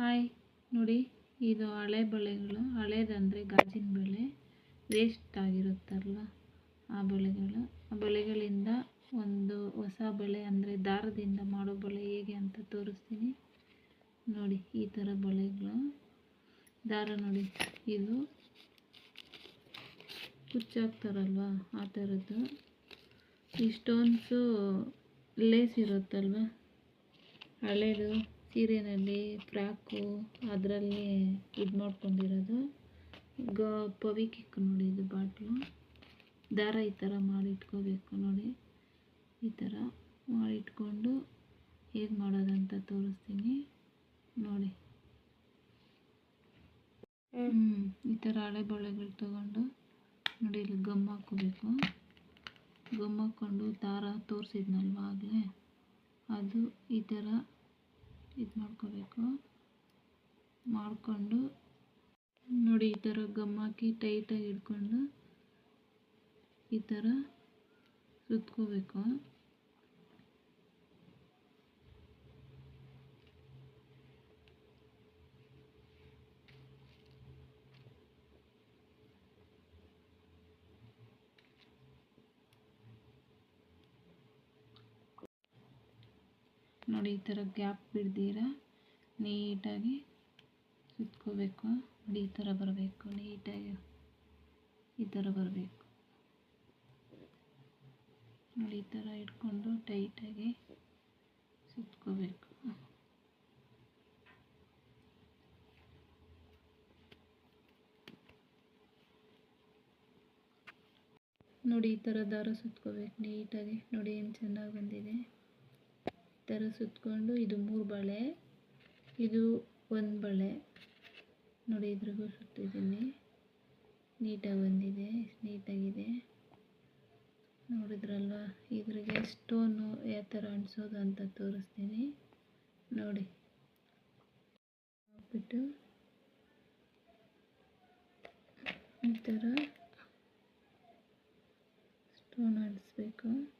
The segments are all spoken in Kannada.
ಹಾಯ್, ನೋಡಿ, ಇದು ಹಳೆ ಬಳೆಗಳು ಹಳೇದಂದರೆ ಗಾಜಿನ ಬಳೆ ವೇಸ್ಟ್ ಆಗಿರುತ್ತಲ್ವ? ಆ ಬಳೆಗಳು. ಆ ಬಳೆಗಳಿಂದ ಒಂದು ಹೊಸ ಬಳೆ ಅಂದರೆ ದಾರದಿಂದ ಮಾಡೋ ಬಳೆ ಹೇಗೆ ಅಂತ ತೋರಿಸ್ತೀನಿ. ನೋಡಿ, ಈ ಥರ ಬಳೆಗಳು. ದಾರ ನೋಡಿ, ಇದು ಕುಚ್ಚಾಕ್ತಾರಲ್ವ ಆ ಥರದ್ದು ಈ ಸ್ಟೋನ್ಸು ಲೇಸ್ ಇರುತ್ತಲ್ವ? ಹಳೇದು. ಸೀರೆಯಲ್ಲಿ ಫ್ರಾಕು, ಅದರಲ್ಲಿ ಇದು ಮಾಡ್ಕೊಂಡಿರೋದು ಗ ಪವಿಕಿಕ್ ನೋಡಿ ಇದು ಬಾಟ್ಲು. ದಾರ ಈ ಥರ ಮಾಡಿ ಇಟ್ಕೋಬೇಕು ನೋಡಿ. ಈ ಥರ ಮಾಡಿಟ್ಕೊಂಡು ಹೇಗೆ ಮಾಡೋದಂತ ತೋರಿಸ್ತೀನಿ. ನೋಡಿ. ಹ್ಞೂ ಈ ಥರ ಹಳೆ ಬಳೆಗಳು ತಗೊಂಡು ನೋಡಿ ಇಲ್ಲಿ ಗಮ್ ಹಾಕೋಬೇಕು. ಗಮ್ ಹಾಕ್ಕೊಂಡು ದಾರ ತೋರಿಸಿದ್ನಲ್ವ ಆಗಲೇ? ಅದು ಈ ಥರ ಇದು ಮಾಡ್ಕೋಬೇಕು. ಮಾಡಿಕೊಂಡು ನೋಡಿ ಈ ಥರ ಗಮ್ ಹಾಕಿ ಟೈಟಾಗಿ ಹಿಡ್ಕೊಂಡು ಈ ಥರ ಸುತ್ಕೋಬೇಕು. ನೋಡಿ ಈ ಥರ ಗ್ಯಾಪ್ ಬಿಡ್ದಿರ? ನೀಟಾಗಿ ಸುತ್ಕೋಬೇಕು. ನೋಡಿ ಈ ಥರ ಬರಬೇಕು. ನೀಟಾಗಿ ಈ ಥರ ಬರಬೇಕು. ನೋಡಿ ಈ ಥರ ಇಟ್ಕೊಂಡು ಟೈಟಾಗಿ ಸುತ್ಕೋಬೇಕು. ನೋಡಿ ಈ ಥರ ದಾರ ಸುತ್ಕೋಬೇಕು. ನೀಟಾಗಿ ನೋಡಿ ಏನು ಚೆನ್ನಾಗಿ ಬಂದಿದೆ. ಥರ ಸುತ್ತಕೊಂಡು ಇದು ಮೂರು ಬಳೆ, ಇದು ಒಂದು ಬಳೆ. ನೋಡಿ ಇದ್ರಿಗೂ ಸುತ್ತಿದ್ದೀನಿ. ನೀಟಾಗಿ ಬಂದಿದೆ, ನೀಟಾಗಿದೆ. ನೋಡಿದ್ರಲ್ವ? ಇದ್ರಿಗೆ ಸ್ಟೋನು ಯಾವ ಥರ ಅಂಟಿಸೋದು ಅಂತ ತೋರಿಸ್ತೀನಿ. ನೋಡಿ. ಹಾಕ್ಬಿಟ್ಟು ಈ ಥರ ಸ್ಟೋನ್ ಅಂಟಿಸ್ಬೇಕು.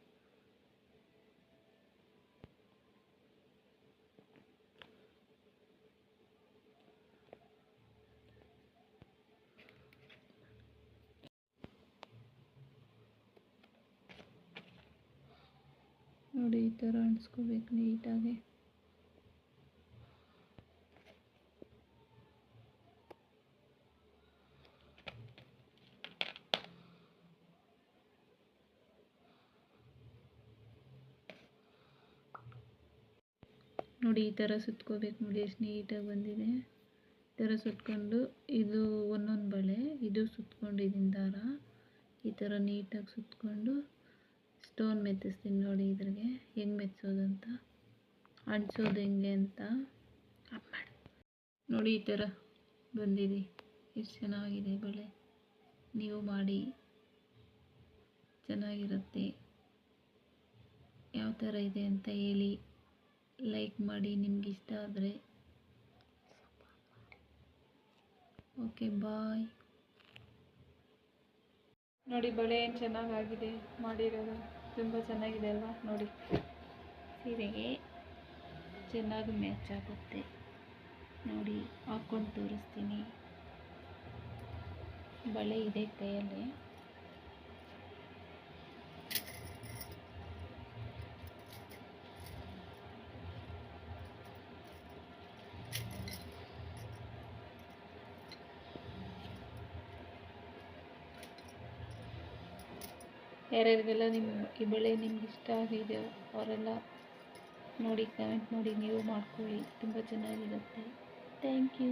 ನೋಡಿ, ಈ ಥರ ಅಂಟಿಸ್ಕೋಬೇಕು ನೀಟಾಗಿ. ನೋಡಿ, ಈ ಥರ ಸುತ್ಕೋಬೇಕು ನೋಡಿ, ಎಷ್ಟು ನೀಟಾಗಿ ಬಂದಿದೆ. ಈ ಥರ ಸುತ್ಕೊಂಡು ಇದು ಒಂದೊಂದು ಬಳೆ, ಇದು ಸುತ್ಕೊಂಡಿದ್ದೀನಿ ದಾರ. ಈ ಥರ ನೀಟಾಗಿ ಸುತ್ಕೊಂಡು ಸ್ಟೋನ್ ಮೆತ್ತಿಸ್ತೀನಿ ನೋಡಿ ಇದ್ರಿಗೆ. ಹೆಂಗೆ ಮೆತ್ತಿಸೋದು ಅಂತ. ಅಂಟಿಸೋದು ಹೆಂಗೆ ಅಂತ. ನೋಡಿ ಈ ಥರ ಬಂದಿದೆ. ಎಷ್ಟು ಚೆನ್ನಾಗಿದೆ ಬಳೆ. ನೀವು ಮಾಡಿ. ಚೆನ್ನಾಗಿರುತ್ತೆ. ಯಾವ ಥರ ಇದೆ ಅಂತ ಹೇಳಿ ಲೈಕ್ ಮಾಡಿ. ನಿಮ್ಗೆ ಇಷ್ಟ ಆದರೆ ಓಕೆ, ಬಾಯ್. ನೋಡಿ ಬಳೆ ಏನು ಚೆನ್ನಾಗಾಗಿದೆ ಮಾಡಿರೋದು. ತುಂಬ ಚೆನ್ನಾಗಿದೆ ಅಲ್ವಾ? ನೋಡಿ. ಸೀರೆಗೆ ಚೆನ್ನಾಗಿ ಮ್ಯಾಚ್ ಆಗುತ್ತೆ. ನೋಡಿ ಹಾಕ್ಕೊಂಡು ತೋರಿಸ್ತೀನಿ. ಬಳೆ ಇದೆ ಕೈಯಲ್ಲಿ. ಯಾರ್ಯಾರಿಗೆಲ್ಲ ನಿಮ್ಮ ಈ ಬೆಳೆ ನಿಮ್ಗೆ ಇಷ್ಟ ಆಗಿದೆ ಅವರೆಲ್ಲ ನೋಡಿ ಕಮೆಂಟ್ ಮಾಡಿ ನೀವು ಮಾಡ್ಕೊಳ್ಳಿ. ತುಂಬ ಚೆನ್ನಾಗಿರುತ್ತೆ. Thank you